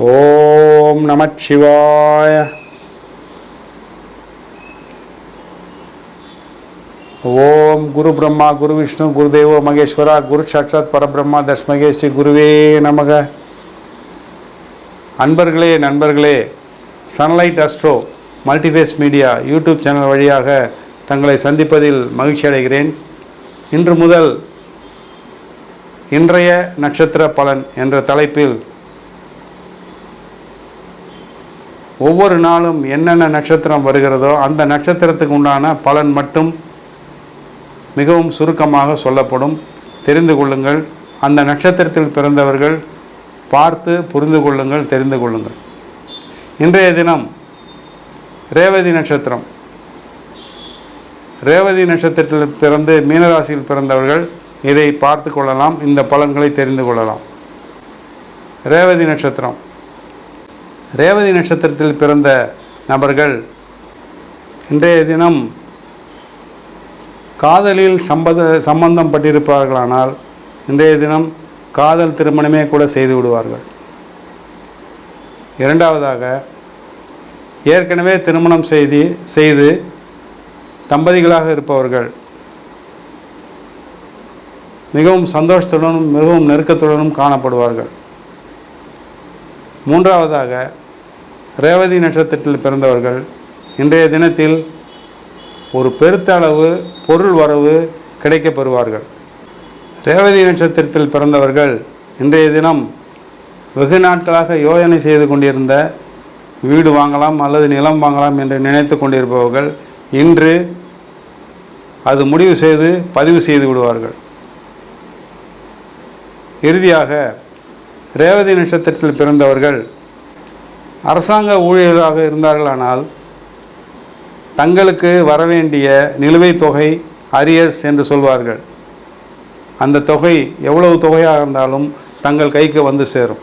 ಓಂ ನಮ ಶಿವಾಯ ಓಂ ಗುರು ಬ್ರಹ್ಮ ಗುರು ವಿಷ್ಣು ಗುರುದೇವ ಮಹೇಶ್ವರ ಗುರು ಸಾಕ್ಷಾತ್ ಪರಬ್ರಹ್ಮ ದಶಮಗೆ ಶ್ರೀ ಗುರುವೇ ನಮಗ ಅನ್ಬರ್ಗಳೇ ನನ್ಬರ್ಗಳೇ Sunlight Astro Multiphase Media YouTube channel வழியாக தங்களை சந்திப்பதில் மகிழ்ச்சி அடைகிறேன். இன்று முதல் இன்றைய நட்சத்திர பலன் என்ற தலைப்பில் ஒவ்வொரு நாளும் என்னென்ன நட்சத்திரம் வருகிறதோ அந்த நட்சத்திரத்துக்கு உண்டான பலன் மட்டும் மிகவும் சுருக்கமாக சொல்லப்படும். தெரிந்து கொள்ளுங்கள். அந்த நட்சத்திரத்தில் பிறந்தவர்கள் பார்த்து புரிந்து கொள்ளுங்கள் தெரிந்து கொள்ளுங்கள். இன்றைய தினம் ரேவதி நட்சத்திரம். ரேவதி நட்சத்திரத்தில் பிறந்து மீனராசியில் பிறந்தவர்கள் இதை பார்த்து கொள்ளலாம் இந்த பலன்களை தெரிந்து கொள்ளலாம். ரேவதி நட்சத்திரம். ரேவதி நட்சத்திரத்தில் பிறந்த நபர்கள் இன்றைய தினம் காதலில் சம்பத சம்பந்தம் பட்டிருப்பார்களானால் இன்றைய தினம் காதல் திருமணமே கூட செய்து விடுவார்கள். இரண்டாவதாக ஏற்கனவே திருமணம் செய்து செய்து தம்பதிகளாக இருப்பவர்கள் மிகவும் சந்தோஷத்துடனும் மிகவும் நெருக்கத்துடனும் காணப்படுவார்கள். மூன்றாவதாக ரேவதி நட்சத்திரத்தில் பிறந்தவர்கள் இன்றைய தினத்தில் ஒரு பெருத்த அளவு பொருள் வரவு கிடைக்கப்பெறுவார்கள். ரேவதி நட்சத்திரத்தில் பிறந்தவர்கள் இன்றைய தினம் வெகு நாட்களாக யோசனை செய்து கொண்டிருந்த வீடு வாங்கலாம் அல்லது நிலம் வாங்கலாம் என்று நினைத்து கொண்டிருப்பவர்கள் இன்று அது முடிவு செய்து பதிவு செய்து விடுவார்கள். இறுதியாக ரேவதி நட்சத்திரத்தில் பிறந்தவர்கள் அரசாங்க ஊழியர்களாக இருந்தார்களானால் தங்களுக்கு வரவேண்டிய நிலுவைத் தொகை அரியர்ஸ் என்று சொல்வார்கள். அந்த தொகை எவ்வளவு தொகையாக இருந்தாலும் தங்கள் கைக்கு வந்து சேரும்.